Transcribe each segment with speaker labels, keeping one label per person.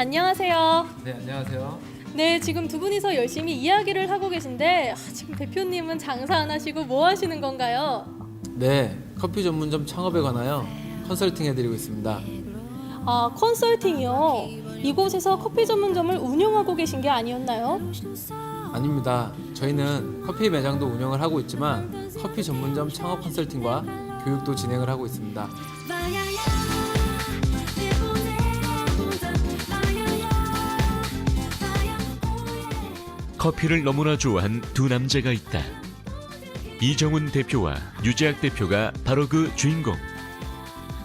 Speaker 1: 안녕하세요.
Speaker 2: 네, 안녕하세요.
Speaker 1: 네, 지금 두 분이서 열심히 이야기를 하고 계신데 아, 지금 대표님은 장사 안 하시고 뭐 하시는 건가요?
Speaker 2: 네, 커피 전문점 창업에 관하여 컨설팅 해드리고 있습니다.
Speaker 1: 아, 컨설팅이요. 이곳에서 커피 전문점을 운영하고 계신 게 아니었나요?
Speaker 2: 아닙니다. 저희는 커피 매장도 운영을 하고 있지만 커피 전문점 창업 컨설팅과 교육도 진행을 하고 있습니다.
Speaker 3: 커피를 너무나 좋아한 두 남자가 있다. 이정훈 대표와 유재학 대표가 바로 그 주인공.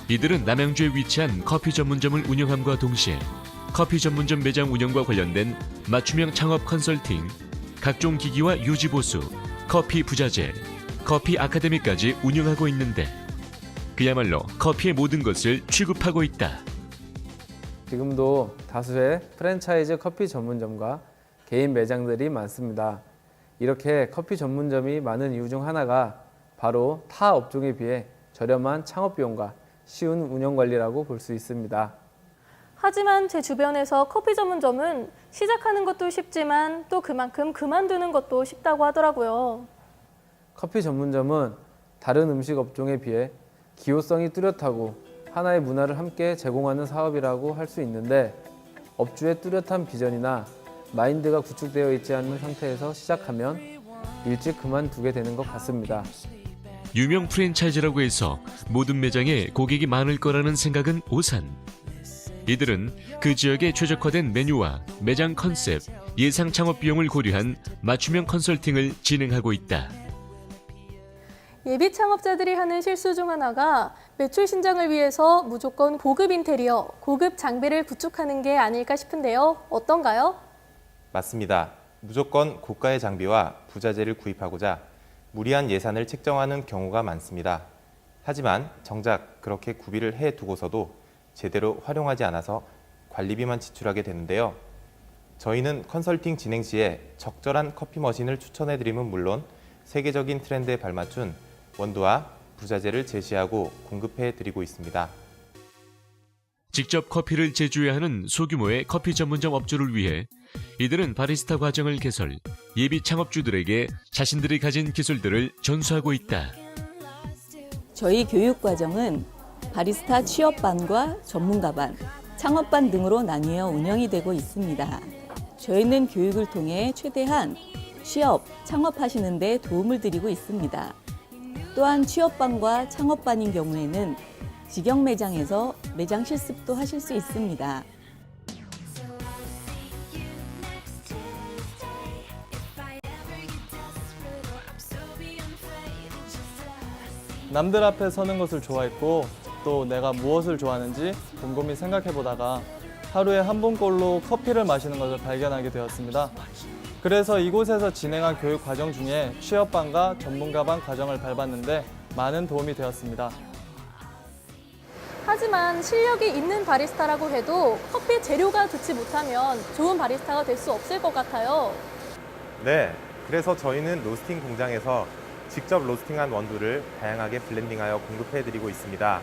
Speaker 3: 이들은 남양주에 위치한 커피 전문점을 운영함과 동시에 커피 전문점 매장 운영과 관련된 맞춤형 창업 컨설팅, 각종 기기와 유지 보수, 커피 부자재, 커피 아카데미까지 운영하고 있는데 그야말로 커피의 모든 것을 취급하고 있다.
Speaker 2: 지금도 다수의 프랜차이즈 커피 전문점과 개인 매장들이 많습니다. 이렇게 커피 전문점이 많은 이유 중 하나가 바로 타 업종에 비해 저렴한 창업 비용과 쉬운 운영 관리라고 볼 수 있습니다.
Speaker 1: 하지만 제 주변에서 커피 전문점은 시작하는 것도 쉽지만 또 그만큼 그만두는 것도 쉽다고 하더라고요.
Speaker 2: 커피 전문점은 다른 음식 업종에 비해 기호성이 뚜렷하고 하나의 문화를 함께 제공하는 사업이라고 할 수 있는데 업주의 뚜렷한 비전이나 마인드가 구축되어 있지 않은 상태에서 시작하면 일찍 그만두게 되는 것 같습니다.
Speaker 3: 유명 프랜차이즈라고 해서 모든 매장에 고객이 많을 거라는 생각은 오산. 이들은 그 지역에 최적화된 메뉴와 매장 컨셉, 예상 창업 비용을 고려한 맞춤형 컨설팅을 진행하고 있다.
Speaker 1: 예비 창업자들이 하는 실수 중 하나가 매출 신장을 위해서 무조건 고급 인테리어, 고급 장비를 구축하는 게 아닐까 싶은데요. 어떤가요?
Speaker 4: 맞습니다. 무조건 고가의 장비와 부자재를 구입하고자 무리한 예산을 책정하는 경우가 많습니다. 하지만 정작 그렇게 구비를 해 두고서도 제대로 활용하지 않아서 관리비만 지출하게 되는데요. 저희는 컨설팅 진행 시에 적절한 커피 머신을 추천해 드림은 물론 세계적인 트렌드에 발맞춘 원두와 부자재를 제시하고 공급해 드리고 있습니다.
Speaker 3: 직접 커피를 제조해야 하는 소규모의 커피 전문점 업주를 위해 이들은 바리스타 과정을 개설, 예비 창업주들에게 자신들이 가진 기술들을 전수하고 있다.
Speaker 5: 저희 교육 과정은 바리스타 취업반과 전문가반, 창업반 등으로 나뉘어 운영이 되고 있습니다. 저희는 교육을 통해 최대한 취업, 창업하시는 데 도움을 드리고 있습니다. 또한 취업반과 창업반인 경우에는 직영 매장에서 매장 실습도 하실 수 있습니다.
Speaker 6: 남들 앞에 서는 것을 좋아했고 또 내가 무엇을 좋아하는지 곰곰이 생각해 보다가 하루에 한 번꼴로 커피를 마시는 것을 발견하게 되었습니다. 그래서 이곳에서 진행한 교육 과정 중에 취업반과 전문가반 과정을 밟았는데 많은 도움이 되었습니다.
Speaker 1: 하지만 실력이 있는 바리스타라고 해도 커피 재료가 좋지 못하면 좋은 바리스타가 될 수 없을 것 같아요.
Speaker 4: 네, 그래서 저희는 로스팅 공장에서 직접 로스팅한 원두를 다양하게 블렌딩하여 공급해 드리고 있습니다.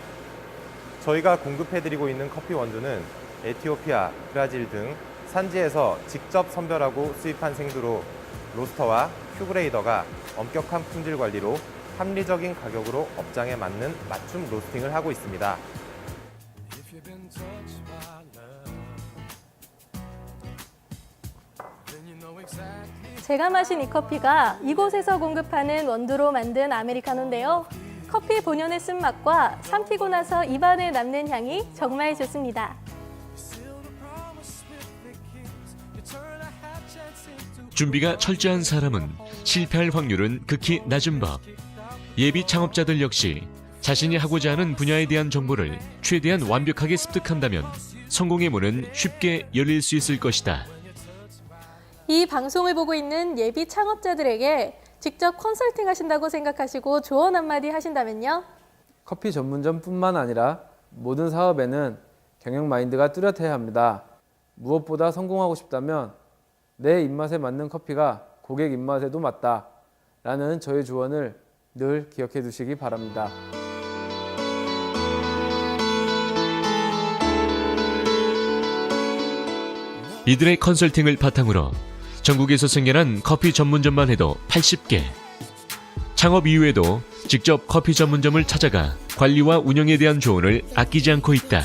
Speaker 4: 저희가 공급해 드리고 있는 커피 원두는 에티오피아, 브라질 등 산지에서 직접 선별하고 수입한 생두로 로스터와 큐브레이더가 엄격한 품질 관리로 합리적인 가격으로 업장에 맞는 맞춤 로스팅을 하고 있습니다.
Speaker 1: 제가 마신 이 커피가 이곳에서 공급하는 원두로 만든 아메리카노인데요. 커피 본연의 쓴맛과 삼키고 나서 입안에 남는 향이 정말 좋습니다.
Speaker 3: 준비가 철저한 사람은 실패할 확률은 극히 낮은 법. 예비 창업자들 역시 자신이 하고자 하는 분야에 대한 정보를 최대한 완벽하게 습득한다면 성공의 문은 쉽게 열릴 수 있을 것이다.
Speaker 1: 이 방송을 보고 있는 예비 창업자들에게 직접 컨설팅 하신다고 생각하시고 조언 한마디 하신다면요?
Speaker 2: 커피 전문점뿐만 아니라 모든 사업에는 경영 마인드가 뚜렷해야 합니다. 무엇보다 성공하고 싶다면 내 입맛에 맞는 커피가 고객 입맛에도 맞다. 라는 저의 조언을 늘 기억해 두시기 바랍니다.
Speaker 3: 이들의 컨설팅을 바탕으로 전국에서 생겨난 커피 전문점만 해도 80개. 창업 이후에도 직접 커피 전문점을 찾아가 관리와 운영에 대한 조언을 아끼지 않고 있다.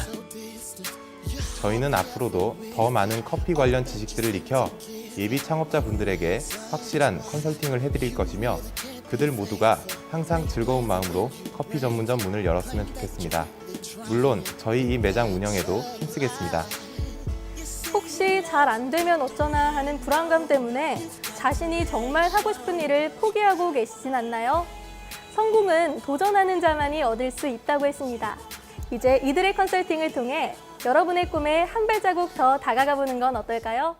Speaker 4: 저희는 앞으로도 더 많은 커피 관련 지식들을 익혀 예비 창업자분들에게 확실한 컨설팅을 해드릴 것이며 그들 모두가 항상 즐거운 마음으로 커피 전문점 문을 열었으면 좋겠습니다. 물론 저희 이 매장 운영에도 힘쓰겠습니다.
Speaker 1: 잘 안 되면 어쩌나 하는 불안감 때문에 자신이 정말 하고 싶은 일을 포기하고 계시진 않나요? 성공은 도전하는 자만이 얻을 수 있다고 했습니다. 이제 이들의 컨설팅을 통해 여러분의 꿈에 한 발자국 더 다가가 보는 건 어떨까요?